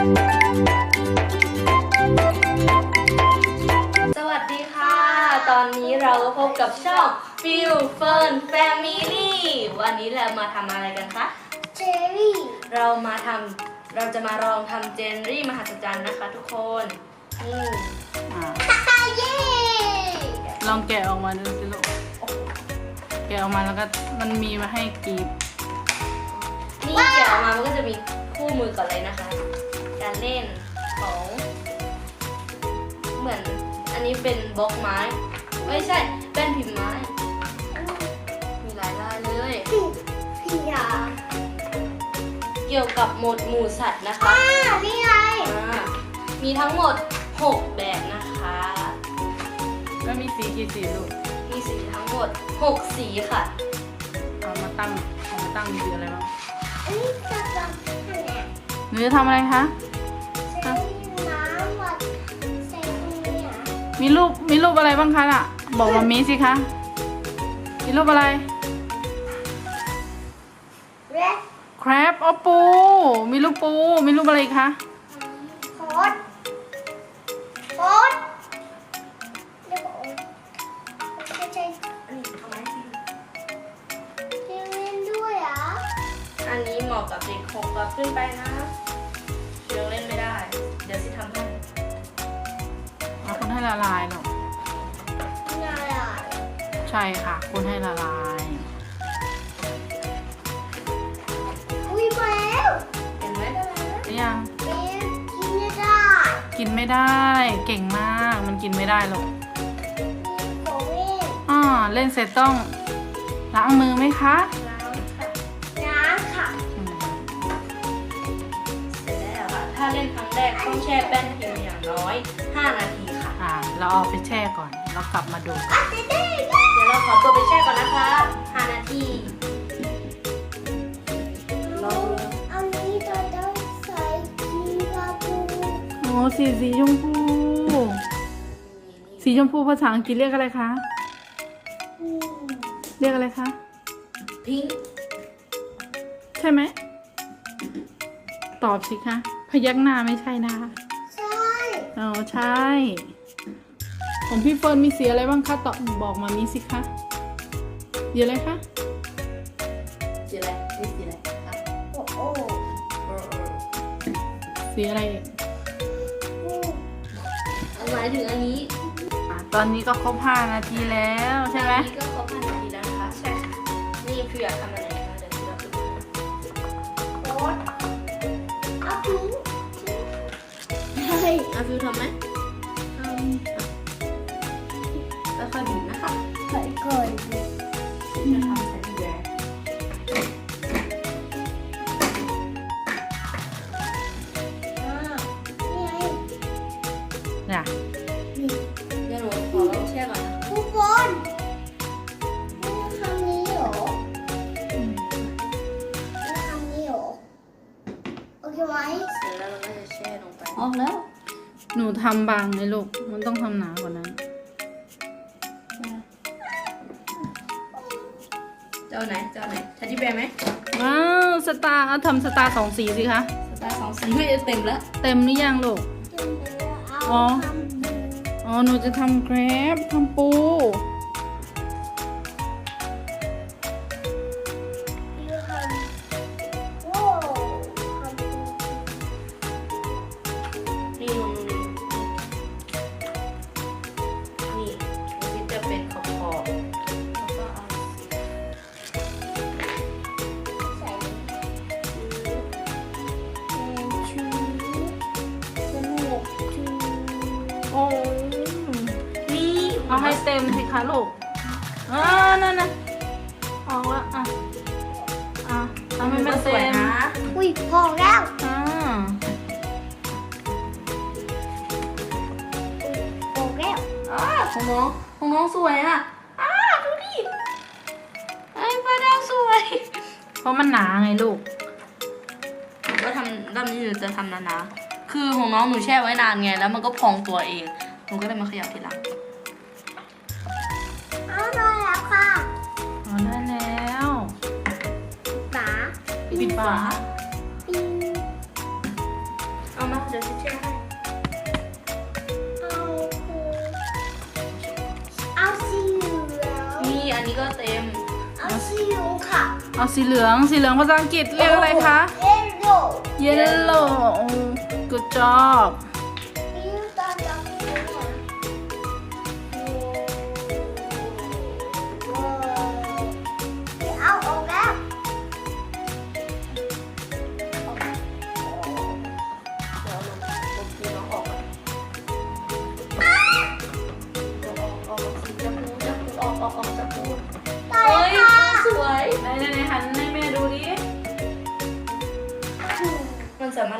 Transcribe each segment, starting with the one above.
สวัสดีค่ะ ตอนนี้เราก็พบกับช่อง f e e l Fun Family วันนี้เรามาทำอะไรกันคะเจอรี่ เรามาทำเราจะมาลองทำเจนรี่มหัศจรรย์นะคะทุกคนนี่อ่าฮ่าฮ่าเย้ลองแกะออกมาดูสิลูกแกะออกมาแล้วก็มันมีมาให้กรีบนี่แกะออกมามันก็จะมีคู่มือก่อนเลยนะคะ การเล่นของเหมือนอันนี้เป็นบล็อกไม้ ไม่ใช่เป็นพิมพ์ไม้ มีหลายลายเลย พี่ยาเกี่ยวกับหมวดหมู่สัตว์นะคะอ่านี่ไงอ่ามีทั้งหมด 6 แบบนะคะ แล้วมีสีกี่สีลูกมีสีทั้งหมด 6 สีค่ะ เอามาตั้งเอามาตั้งมีอะไรบ้าง อันนี้จะทำอะไร หนูจะทำอะไรคะใช้น้ำวัดใส่ตรงนี้อะมีรูปมีรูปอะไรบ้างคะน่ะ บอกมามีสิคะ มีรูปอะไร เรดแครบอ๋อปู มีรูปปู มีรูปอะไรอีกคะ โคดโคดเรียกว่าโอ๊ตไม่ใช่อันนี้เอาไม้สิเจเล่นด้วยอะอันนี้เหมาะกับเด็กหกกับขึ้นไปนะเให้ละลายหรอกนี่อะไรอะใช่ค่ะคนให้ละลาย อุ้ยมาแล้วเห็นไหมหรือยังเอ๊ะกินไม่ได้กินไม่ได้ เก่งมากมันกินไม่ได้หรอกมีของเล่นอ่าเล่นเสร็จต้องล้างมือไหมคะล้างค่ะน้ำค่ะอืมเสร็จแล้วค่ะ ถ้าเล่นครั้งแรกต้องแช่แป้นพิมพ์อย่างน้อย 5 นาทีค่ะอ่า เราเอาไปแช่ก่อนแล้วกลับมาดูอะเจ๊เจ๊เดี๋ยวเราขอตัวไปแช่ก่อนนะคะ5นาทีลองดูอันนี้จะต้องใส่กีฬาบูโอ้สีสีชมพู สีชมพูภาษาอังกฤษเรียกอะไรคะอืมเรียกอะไรคะ พิงค์ใช่ไหม ตอบสิคะ พยักหน้าไม่ใช่นะคะ ใช่ อ๋อ ใช่ ของพี่เฟิร์นมีสีอะไรบ้างคะตอบบอกมามีสิคะสีอะไรคะสีอะไรนี่สีอะไรอะโอ้โหเออเออสีอะไรอีกอืมเอาหมายถึงอันนี้อะตอนนี้ก็ครบ5นาทีแล้วใช่ไหมอันนี้ก็ครบ5นาทีแล้วนะคะใช่ค่ะนี่คืออยากทำอะไรคะเดี๋ยวเราไปดูโอ๊ตเอาพิงค์ใช่อาฟิวทำไหม ลงไปออกแล้ว หนูทำบางเลยลูก มันต้องทำหนากว่านั้น เจ้าไหน เจ้าไหนทัดดี้แบร์ไหมว้าวสตาร์เอาทำสตาร์สองสีสิคะ สตาร์สองสีไม่จะเต็มแล้ว เต็มหรือยังลูก อ๋อ อ๋อ หนูจะทำแครบทำปู ให้เต็มสิคะลูกอ่านั่นนะออกแล้วอะอะทำให้มันสเต็วยมนะอุ้ยพอแล้วอ่าพอแล้วอ่าของน้องของน้องสวยอะอ้าดูดิไอ้ปลาดาวสวย เพราะมันหนาไงลูกหนูก็ทำรอบนี้หนูจะทำนานๆคือของน้องหนูแช่ไว้นานไงแล้วมันก็พองตัวเองหนูก็เลยมาขยับทีหลัง ปิดฝาปิงเอามาเดี๋ยวจะเชื่อให้เอาคือเอาสีเหลืองนี่อันนี้ก็เต็ม เอาสีเหลืองค่ะเอาสีเหลืองสีเหลืองภาษาอังกฤษเรียกอะไรคะ เยลโล่ yellow good job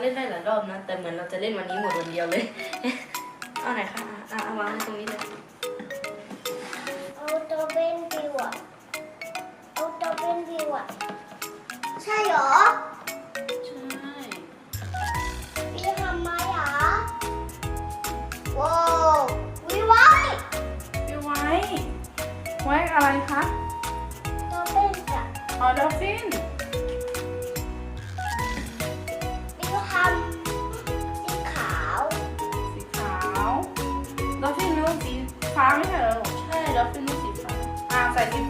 เล่นได้หลายรอบนะ แต่เหมือนเราจะเล่นวันนี้หมดวันเดียวเลย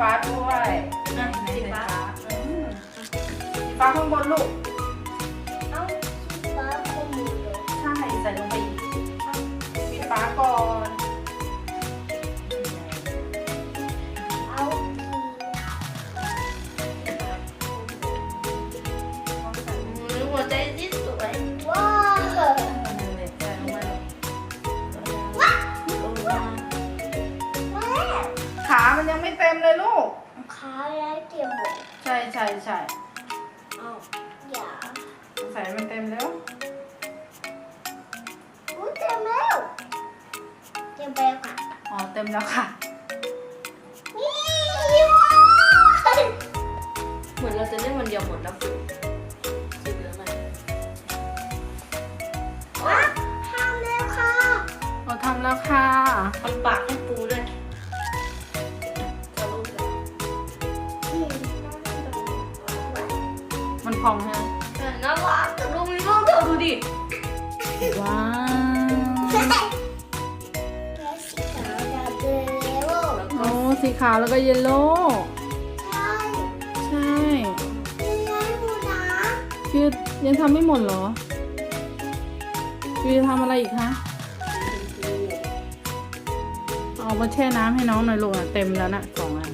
ฟ้าด้วยอะไหนสีฟ้าอืมสีฟ้าข้างบนลูก แล้วค่ะนี่ว้าวเหมือนเราจะเล่นวันเดียวหมดแล้วฟิวสีเหลืองอะไรว้าวทำแล้วค่ะเราทำแล้วค่ะทำปากให้ปูด้วยจะรูปแล้วอืมมันพองฮะแต่น่ารักแต่รูปนี้ต้องเธอดูดิว้าวแล้ว ขาวแล้วก็เยลโล่ใช่ใช่ยังไงหมูนะคือยังทำไม่หมดเหรอคือจะทำอะไรอีกคะเอามาแช่น้ำให้น้องหน่อยลูกอะเต็มแล้วนะสองอัน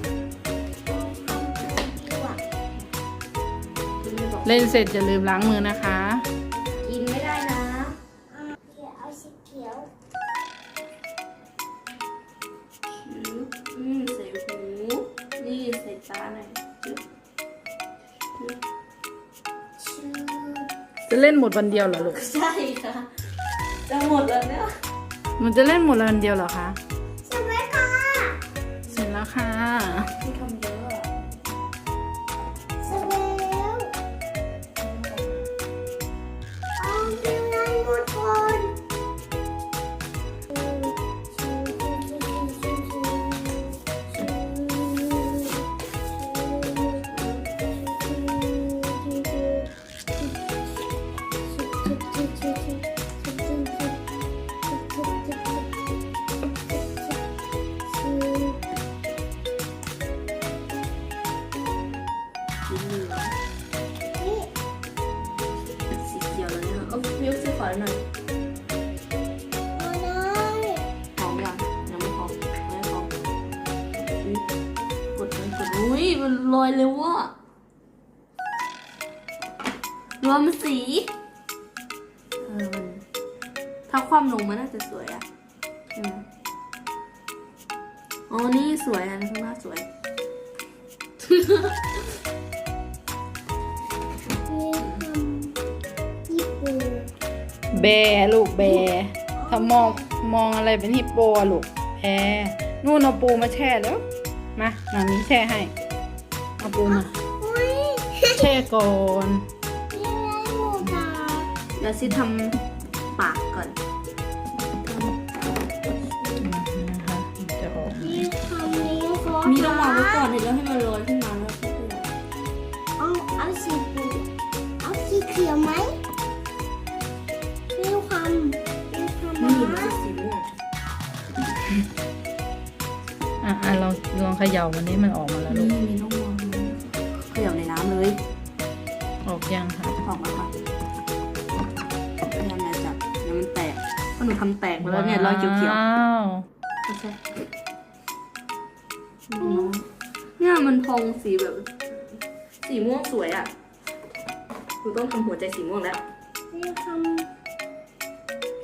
เล่นเสร็จอย่าลืมล้างมือนะคะ มดวันเดียวเหรอลูก ใช่ค่ะ จะหมดแล้วเนี่ย มันจะเล่นหมดวันเดียวเหรอคะสวัสดีค่ะ เสร็จแล้วค่ะ ที่ทำเยอ รวมสีเออมันถ้าความลงมันน่าจะสวยอะใช่ไหมอ๋อนี่สวยอันข้างหน้าสวยญี่ปุ่นแบลูกแบถ้ามองมองอะไรเป็นฮิปโปอะลูกแพนู่นเอาปูมาแช่แล้ว มามามีแช่ให้ เอาปูมาอุ้ยแช่ก่อน ดี๋ยวซิทำปากก่อนจะออกมีทำนิ้วก่อนมีต้องวาไว้ก่อนเดี๋ยวให้มันลอยขึ้นมาแล้วเอาเอาสีเอาสีเขียวไหมนิ้วคำนิ้วคำมาอะอะลองลองเขย่าวันนี้มันออกมาแล้วลูกนี่มีน้องวางเขย่าในน้ำเลย ออกยังคะออกมาค่ะ ทำแตกไปแล้วเนี่ยรอยเขียวว้าวๆไม่ใช่เนี่ยมันพองสีแบบ สีม่วงสวยอะหนูต้องทำหัวใจสีม่วงแล้วนี่ท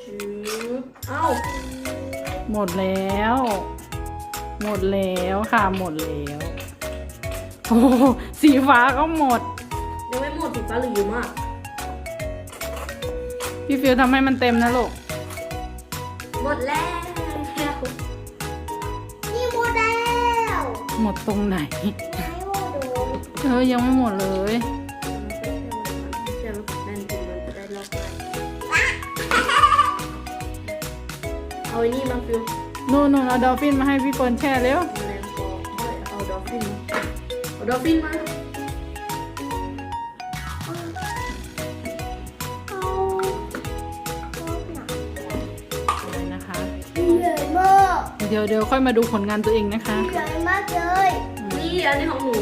ชืบเอ้า หมดแล้ว หมดแล้วค่ะหมดแล้วโอ้โหสีฟ้าก็หมด ยังไม่หมดสีฟ้าเหลืออยู่มาก พี่ฟิวทำให้มันเต็มนะลูก หมดแล้วำนี่โมเดลหมดตรงไหนไหนโมเดลเธอยังไม่หมดเลยเชื่อว่าแม่นจริงมันจะได้ลอกได้เอาไอ้นี่มาฟิวนู่นนู่นเอาดอลฟินมาให้พี่เฟิร์นแช่เร็วแมลงปอเอาเอาดอฟฟินมาเอาดอฟฟินมาเอา เดี๋ยวเดี๋ยวค่อยมาดูผลงานตัวเองนะคะ ใหญ่มากเลยนี่อันนี้ของหนู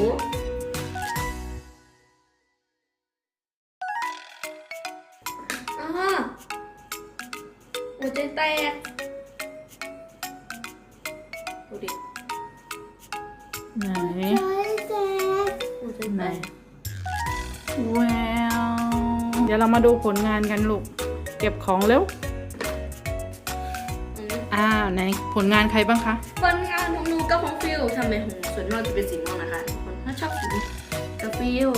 อ่าหัวใจแตกดูดิไหนใช่แจ๊คหัวใจไหนแตกว้าวเดี๋ยวเรามาดูผลงานกันลูก เก็บของเร็ว อ้าวไหนผลงานใครบ้างคะผลงานของหนูกับของฟิลทำไมของส่วนมากจะเป็นสีม่วงนะคะคนถ้าชอบสีกับฟิล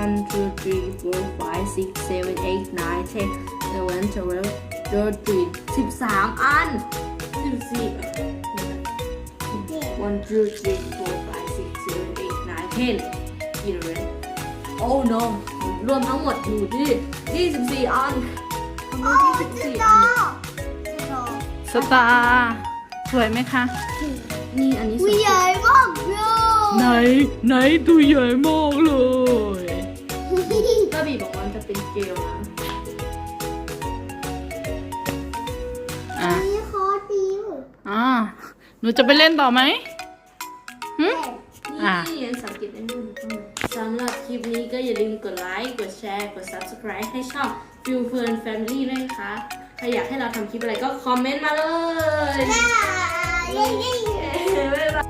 one two three four five six seven eight nine ten eleven twelve thirteen สิบสามอันสิบสี่ one two three four five six seven eight nine ten eleven oh no รวมทั้งหมดอยู่ที่ยี่สิบสี่อันทั้งหมดยี่สิบสี่อัน สตาร์สวยไหมคะ นี่อันนี้สวิวยใหญ่มากเลยไหนไหนตัวใหญ่มากเลยกระบี่บอกว่ามันจะเป็นเกลนะอะนี่คอติวอ่าหนูจะไปเล่นต่อไหมหึอะนี่ยังสังเกตได้ด้วยสำหรับคลิปนี้ก็อย่าลืมกดไลค์ กดแชร์ กด subscribe ให้ช่อง f i l f e r n Family ด้วยนะคะ ถ้าอยากให้เราทำคลิปอะไรก็คอมเมนต์มาเลยเย้เย้บ๊ายบาย